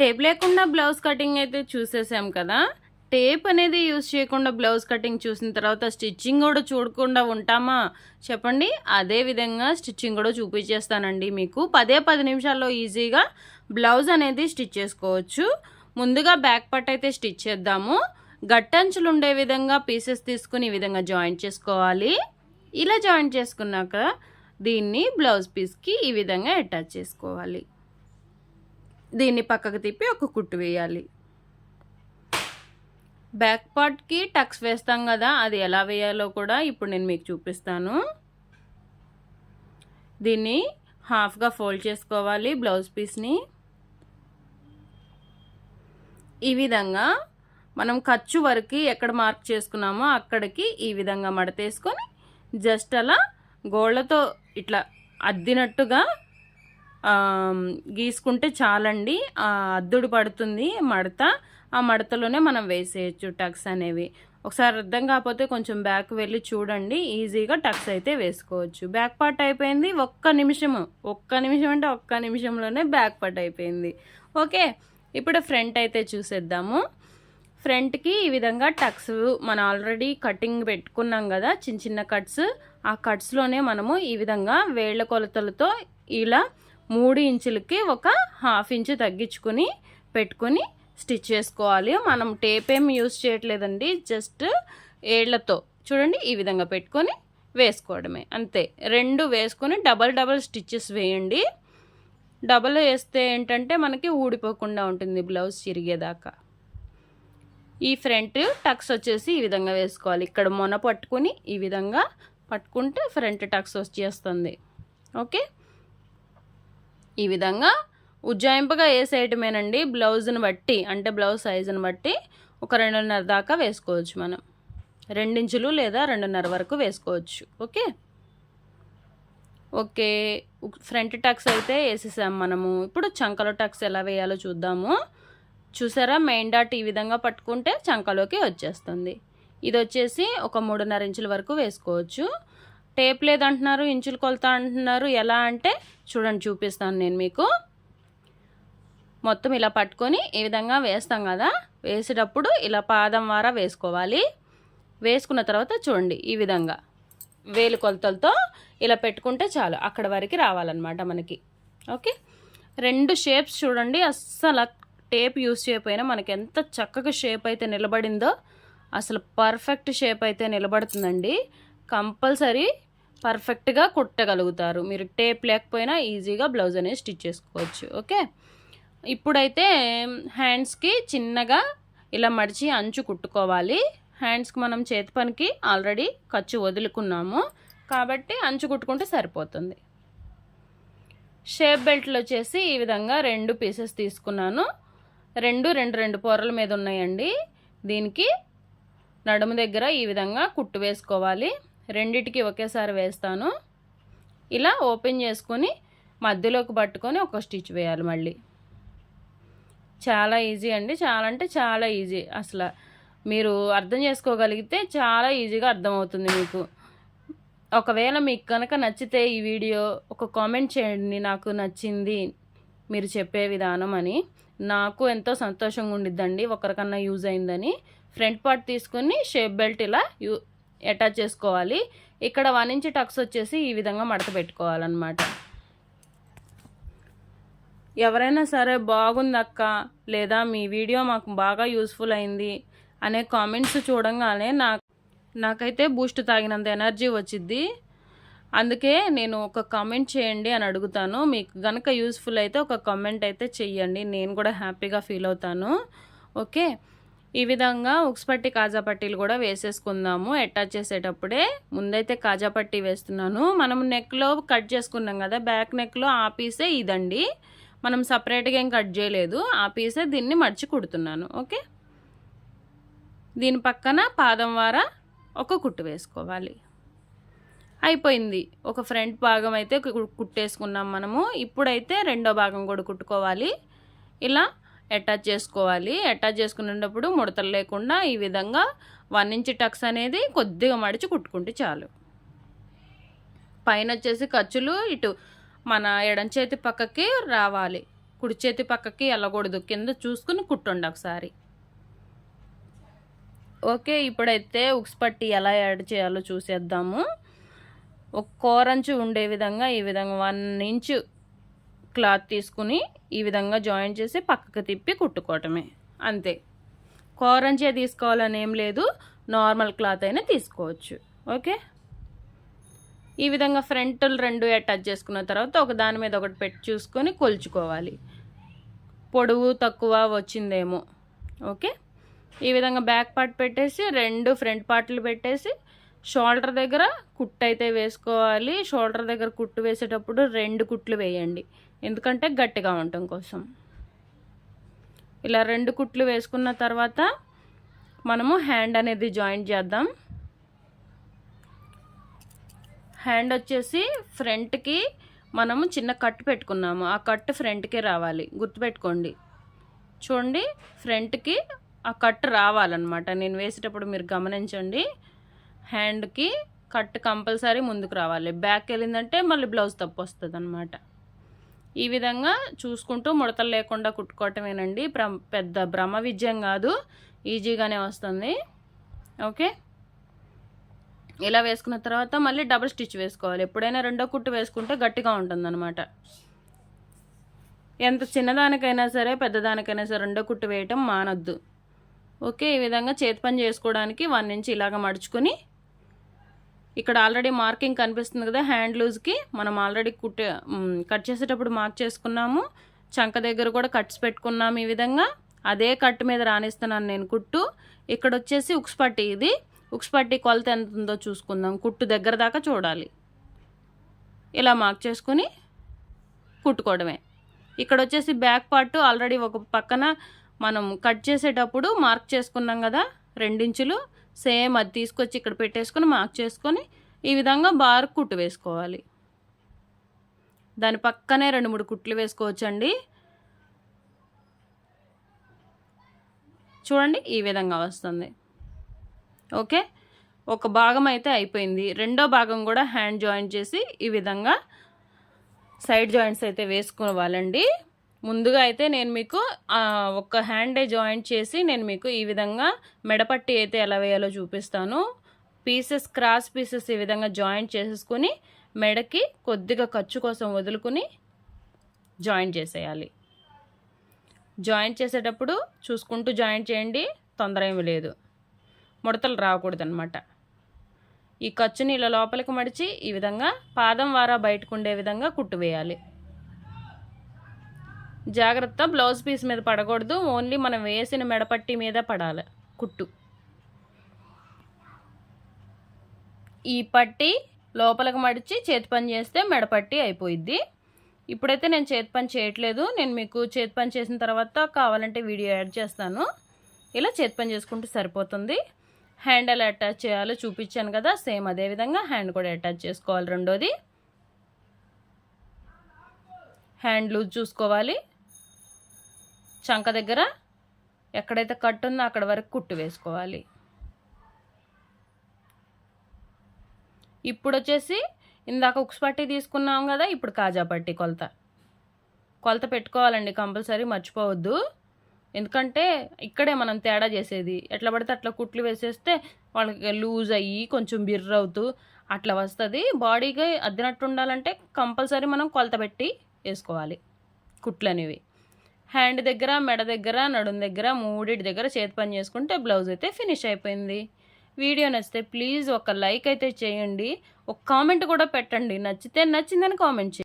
Tape లేకుండా blouse cutting అయితే చూసేసాం కదా. టేప్ అనేది యూస్ చేయకుండా బ్లౌజ్ కటింగ్ చూసిన తర్వాత స్టిచ్చింగ్ కూడా చూడకుండా ఉంటామా? చెప్పండి. అదే విధంగా స్టిచ్చింగ్ కూడా చూపించేస్తానండి మీకు. పదే పది నిమిషాల్లో ఈజీగా బ్లౌజ్ అనేది స్టిచ్ చేసుకోవచ్చు. ముందుగా బ్యాక్ పట్ అయితే స్టిచ్ చేద్దాము. గట్టంచులు ఉండే విధంగా పీసెస్ తీసుకుని ఈ విధంగా జాయింట్ చేసుకోవాలి. ఇలా జాయింట్ చేసుకున్నాక దీన్ని బ్లౌజ్ పీస్కి ఈ విధంగా అటాచ్ చేసుకోవాలి. దీన్ని పక్కకు తిప్పి ఒక కుట్టు వేయాలి. బ్యాక్ పార్ట్కి టక్స్ వేస్తాం కదా అది ఎలా వేయాలో కూడా ఇప్పుడు నేను మీకు చూపిస్తాను. దీన్ని హాఫ్గా ఫోల్డ్ చేసుకోవాలి బ్లౌజ్ పీస్ని. ఈ విధంగా మనం ఖర్చు వరకు ఎక్కడ మార్క్ చేసుకున్నామో అక్కడికి ఈ విధంగా మడతేసుకొని జస్ట్ అలా గోళ్ళతో ఇట్లా అద్దినట్టుగా గీసుకుంటే చాలండి. అద్దుడు పడుతుంది మడత. ఆ మడతలోనే మనం వేసేయచ్చు టక్స్ అనేవి. ఒకసారి అర్థం కాకపోతే కొంచెం బ్యాక్ వెళ్ళి చూడండి. ఈజీగా టక్స్ అయితే వేసుకోవచ్చు. బ్యాక్ పార్ట్ అయిపోయింది ఒక్క నిమిషము. ఒక్క నిమిషం అంటే ఒక్క నిమిషంలోనే బ్యాక్ పార్ట్ అయిపోయింది. ఓకే ఇప్పుడు ఫ్రంట్ అయితే చూసేద్దాము. ఫ్రంట్కి ఈ విధంగా టక్స్ మనం ఆల్రెడీ కటింగ్ పెట్టుకున్నాం కదా చిన్న చిన్న కట్స్. ఆ కట్స్లోనే మనము ఈ విధంగా వేళ్ళ కొలతలతో ఇలా మూడు ఇంచులకి ఒక హాఫ్ ఇంచు తగ్గించుకొని పెట్టుకొని స్టిచ్ చేసుకోవాలి. మనం టేప్ ఏం యూస్ చేయట్లేదండి జస్ట్ ఏళ్ళతో చూడండి ఈ విధంగా పెట్టుకొని వేసుకోవడమే. అంతే రెండు వేసుకొని డబల్ డబల్ స్టిచ్చెస్ వేయండి. డబల్ వేస్తే ఏంటంటే మనకి ఊడిపోకుండా ఉంటుంది బ్లౌజ్ చిరిగేదాకా. ఈ ఫ్రంట్ టక్స్ వచ్చేసి ఈ విధంగా వేసుకోవాలి. ఇక్కడ మొన పట్టుకుని ఈ విధంగా పట్టుకుంటే ఫ్రంట్ టక్స్ వచ్చేస్తుంది. ఓకే? ఈ విధంగా ఉజ్జాయింపుగా వేసేయటమేనండి. బ్లౌజ్ని బట్టి అంటే బ్లౌజ్ సైజుని బట్టి ఒక రెండున్నర దాకా వేసుకోవచ్చు మనం. రెండించులు లేదా రెండున్నర వరకు వేసుకోవచ్చు. ఓకే? ఓకే. ఫ్రంట్ టక్స్ అయితే వేసేసాం మనము. ఇప్పుడు చంకలో టక్స్ ఎలా వేయాలో చూద్దాము. చూసారా? మెయిన్ డాట్ ఈ విధంగా పట్టుకుంటే చంకలోకి వచ్చేస్తుంది. ఇది వచ్చేసి ఒక మూడున్నర ఇంచుల వరకు వేసుకోవచ్చు. టేప్ లేదంటున్నారు ఇంచులు కొలత అంటున్నారు. ఎలా అంటే చూడండి చూపిస్తాను నేను మీకు. మొత్తం ఇలా పట్టుకొని ఈ విధంగా వేస్తాం కదా. వేసేటప్పుడు ఇలా పాదం వారా వేసుకోవాలి. వేసుకున్న తర్వాత చూడండి ఈ విధంగా వేలు కొలతలతో ఇలా పెట్టుకుంటే చాలు. అక్కడ వరకు రావాలన్నమాట మనకి. ఓకే? రెండు షేప్స్ చూడండి అస్సలు టేప్ యూస్ చేయకపోయినా మనకి ఎంత చక్కగా షేప్ అయితే నిలబడిందో అసలు పర్ఫెక్ట్ షేప్ అయితే నిలబడుతుందండి. కంపల్సరీ పర్ఫెక్ట్గా కుట్టగలుగుతారు. మీరు టేప్ లేకపోయినా ఈజీగా బ్లౌజ్ అనేది స్టిచ్ చేసుకోవచ్చు. ఓకే? ఇప్పుడైతే హ్యాండ్స్కి చిన్నగా ఇలా మడిచి అంచు కుట్టుకోవాలి. హ్యాండ్స్కి మనం చేతి పనికి ఆల్రెడీ ఖర్చు వదులుకున్నాము. కాబట్టి అంచు కుట్టుకుంటే సరిపోతుంది. షేప్ బెల్ట్లు వచ్చేసి ఈ విధంగా రెండు పీసెస్ తీసుకున్నాను. రెండు రెండు రెండు పొరల మీద ఉన్నాయండి. దీనికి నడుము దగ్గర ఈ విధంగా కుట్టు వేసుకోవాలి. రెండిటికి ఒకేసారి వేస్తాను. ఇలా ఓపెన్ చేసుకొని మధ్యలోకి పట్టుకొని ఒక స్టిచ్ వేయాలి మళ్ళీ. చాలా ఈజీ అండి. చాలా అంటే చాలా ఈజీ. అసలు మీరు అర్థం చేసుకోగలిగితే చాలా ఈజీగా అర్థమవుతుంది మీకు. ఒకవేళ మీకు కనుక నచ్చితే ఈ వీడియో ఒక కామెంట్ చేయండి. నాకు నచ్చింది మీరు చెప్పే విధానం అని. నాకు ఎంతో సంతోషంగా ఉండిద్దండి. ఒకరికన్నా యూజ్ అయిందని. ఫ్రంట్ పార్ట్ తీసుకుని షేప్ బెల్ట్ ఇలా యూ అటాచ్ చేసుకోవాలి. ఇక్కడ వన్ ఇంచ్ టక్స్ వచ్చేసి ఈ విధంగా మడత పెట్టుకోవాలన్నమాట. ఎవరైనా సరే బాగుందక్క లేదా మీ వీడియో మాకు బాగా యూస్ఫుల్ అయింది అనే కామెంట్స్ చూడంగానే నా నాకైతే బూస్ట్ తాగినంత ఎనర్జీ వచ్చింది అందుకే నేను ఒక కామెంట్ చేయండి అని అడుగుతాను. మీకు గనక యూస్ఫుల్ అయితే ఒక కామెంట్ అయితే చెయ్యండి. నేను కూడా హ్యాపీగా ఫీల్ అవుతాను. ఓకే ఈ విధంగా ఉక్స్పట్టి కాజా పట్టీలు కూడా వేసేసుకుందాము. అటాచ్ చేసేటప్పుడే ముందైతే కాజా పట్టీ వేస్తున్నాను. మనం నెక్లో కట్ చేసుకున్నాం కదా బ్యాక్ నెక్లో ఆ పీసే ఇదండి. మనం సపరేట్గా ఏం కట్ చేయలేదు. ఆ పీసే దీన్ని మడిచి కుడుతున్నాను. ఓకే? దీని పక్కన పాదం వార ఒక కుట్టు వేసుకోవాలి. అయిపోయింది. ఒక ఫ్రంట్ భాగం అయితే కుట్టేసుకున్నాం మనము. ఇప్పుడైతే రెండో భాగం కూడా కుట్టుకోవాలి. ఇలా అటాచ్ చేసుకోవాలి. అటాచ్ చేసుకునేటప్పుడు ముడతలు లేకుండా ఈ విధంగా వన్ ఇంచ్ టక్స్ అనేది కొద్దిగా మడిచి కుట్టుకుంటే చాలు. పైన వచ్చేసి ఖర్చులు ఇటు మన ఎడం చేతి పక్కకి రావాలి. కుడి చేతి పక్కకి వెళ్ళకూడదు. కింద చూసుకుని కుట్టండి ఒకసారి. ఓకే ఇప్పుడైతే ఉక్స్ పట్టి ఎలా యాడ్ చేయాలో చూసేద్దాము. ఒక కోరంచు ఉండే విధంగా ఈ విధంగా వన్ ఇంచు క్లాత్ తీసుకుని ఈ విధంగా జాయిన్ చేసి పక్కకు తిప్పి కుట్టుకోవటమే. అంతే. కోరంచే తీసుకోవాలని ఏం లేదు. నార్మల్ క్లాత్ అయినా తీసుకోవచ్చు. ఓకే? ఈ విధంగా ఫ్రంట్లు రెండు అటాచ్ చేసుకున్న తర్వాత ఒక దాని మీద ఒకటి పెట్టి చూసుకొని కొలుచుకోవాలి. పొడవు తక్కువ వచ్చిందేమో. ఓకే? ఈ విధంగా బ్యాక్ పార్ట్ పెట్టేసి రెండు ఫ్రంట్ పార్ట్లు పెట్టేసి షోల్డర్ దగ్గర కుట్టు అయితే వేసుకోవాలి. షోల్డర్ దగ్గర కుట్టు వేసేటప్పుడు రెండు కుట్లు వేయండి. ఎందుకంటే గట్టిగా ఉండటం కోసం. ఇలా రెండు కుట్లు వేసుకున్న తర్వాత మనము హ్యాండ్ అనేది జాయింట్ చేద్దాం. హ్యాండ్ వచ్చేసి ఫ్రంట్కి మనము చిన్న కట్ పెట్టుకున్నాము. ఆ కట్ ఫ్రంట్కే రావాలి. గుర్తుపెట్టుకోండి. చూడండి ఫ్రంట్కి ఆ కట్ రావాలన్నమాట. నేను వేసేటప్పుడు మీరు గమనించండి. హ్యాండ్కి కట్ కంపల్సరీ ముందుకు రావాలి. బ్యాక్ వెళ్ళిందంటే మళ్ళీ బ్లౌజ్ తప్పు వస్తుంది అనమాట ఈ విధంగా చూసుకుంటూ ముడతలు లేకుండా కుట్టుకోవటమేనండి. పెద్ద భ్రమ విజయం కాదు. ఈజీగానే వస్తుంది. ఓకే? ఇలా వేసుకున్న తర్వాత మళ్ళీ డబుల్ స్టిచ్ వేసుకోవాలి. ఎప్పుడైనా రెండో కుట్టు వేసుకుంటే గట్టిగా ఉంటుందన్నమాట. ఎంత చిన్నదానికైనా సరే పెద్దదానికైనా సరే రెండో కుట్టు వేయటం మానొద్దు. ఓకే? ఈ విధంగా చేతి పని చేసుకోవడానికి వన్ ఇంచ్ ఇలాగ మడుచుకొని ఇక్కడ ఆల్రెడీ మార్కింగ్ కనిపిస్తుంది కదా హ్యాండ్ లూజ్కి మనం ఆల్రెడీ కుట్టే కట్ చేసేటప్పుడు మార్క్ చేసుకున్నాము. చంక దగ్గర కూడా కట్స్ పెట్టుకున్నాము ఈ విధంగా. అదే కట్ మీద రాణిస్తున్నాను నేను కుట్టు. ఇక్కడ వచ్చేసి ఉక్స్ పట్టి ఇది. ఉక్స్ పట్టి కొలత ఎంత ఉందో చూసుకుందాం. కుట్టు దగ్గర దాకా చూడాలి. ఇలా మార్క్ చేసుకొని కుట్టుకోవడమే. ఇక్కడ వచ్చేసి బ్యాక్ పార్ట్ ఆల్రెడీ ఒక పక్కన మనం కట్ చేసేటప్పుడు మార్క్ చేసుకున్నాం కదా రెండించులు. సేమ్ అది తీసుకొచ్చి ఇక్కడ పెట్టేసుకొని మార్క్ చేసుకొని ఈ విధంగా బార్ కుట్టు వేసుకోవాలి. దాని పక్కనే రెండు మూడు కుట్లు వేసుకోవచ్చండి. చూడండి ఈ విధంగా వస్తుంది. ఓకే? ఒక భాగం అయితే అయిపోయింది. రెండో భాగం కూడా హ్యాండ్ జాయింట్ చేసి ఈ విధంగా సైడ్ జాయింట్స్ అయితే వేసుకోవాలండి. ముందుగా అయితే నేను మీకు ఒక హ్యాండే జాయింట్ చేసి నేను మీకు ఈ విధంగా మెడపట్టి అయితే ఎలా వేయాలో చూపిస్తాను. పీసెస్ క్రాస్ పీసెస్ ఈ విధంగా జాయింట్ చేసేసుకుని మెడకి కొద్దిగా ఖర్చు కోసం వదులుకుని జాయింట్ చేసేయాలి. జాయింట్ చేసేటప్పుడు చూసుకుంటూ జాయింట్ చేయండి తొందర ఏమి లేదు. ముడతలు రాకూడదనమాట ఈ ఖర్చుని ఇలా లోపలికి మడిచి ఈ విధంగా పాదం వారా బయటకు ఉండే విధంగా కుట్టు వేయాలి. జాగ్రత్త బ్లౌజ్ పీస్ మీద పడకూడదు. ఓన్లీ మనం వేసిన మెడపట్టి మీద పడాలి. కుట్టు. ఈ పట్టి లోపలికి మడిచి చేతి పని చేస్తే మెడపట్టి అయిపోయిద్ది. ఇప్పుడైతే నేను చేతి పని చేయట్లేదు. నేను మీకు చేతి పని చేసిన తర్వాత కావాలంటే వీడియో యాడ్ చేస్తాను. ఇలా చేతి పని చేసుకుంటే సరిపోతుంది. హ్యాండ్ ఎలా అటాచ్ చేయాలో. చూపించాను కదా. సేమ్ అదే విధంగా హ్యాండ్ కూడా అటాచ్ చేసుకోవాలి రెండోది. హ్యాండ్ లూజ్ చూసుకోవాలి. చంక దగ్గర ఎక్కడైతే కట్ ఉందో అక్కడ వరకు కుట్టు వేసుకోవాలి. ఇప్పుడు వచ్చేసి ఇందాక ఉక్స్ పట్టి తీసుకున్నాం కదా ఇప్పుడు కాజా పట్టి కొలత. కొలత పెట్టుకోవాలండి కంపల్సరీ మర్చిపోవద్దు. ఎందుకంటే ఇక్కడే మనం తేడా చేసేది. ఎట్లా పడితే అట్లా కుట్లు వేసేస్తే వాళ్ళకి లూజ్ అయ్యి కొంచెం బిర్ర అవుతూ అట్లా వస్తుంది. బాడీకి అద్దినట్టు ఉండాలంటే కంపల్సరీ మనం కొలత పెట్టి వేసుకోవాలి కుట్లు అనేవి హ్యాండ్ దగ్గర మెడ దగ్గర నడుం దగ్గర మూడింటి దగ్గర చేతి పని చేసుకుంటే బ్లౌజ్ అయితే ఫినిష్ అయిపోయింది. వీడియో నచ్చితే ప్లీజ్ ఒక లైక్ అయితే చేయండి. ఒక కామెంట్ కూడా పెట్టండి. నచ్చితే నచ్చిందని కామెంట్ చేయండి.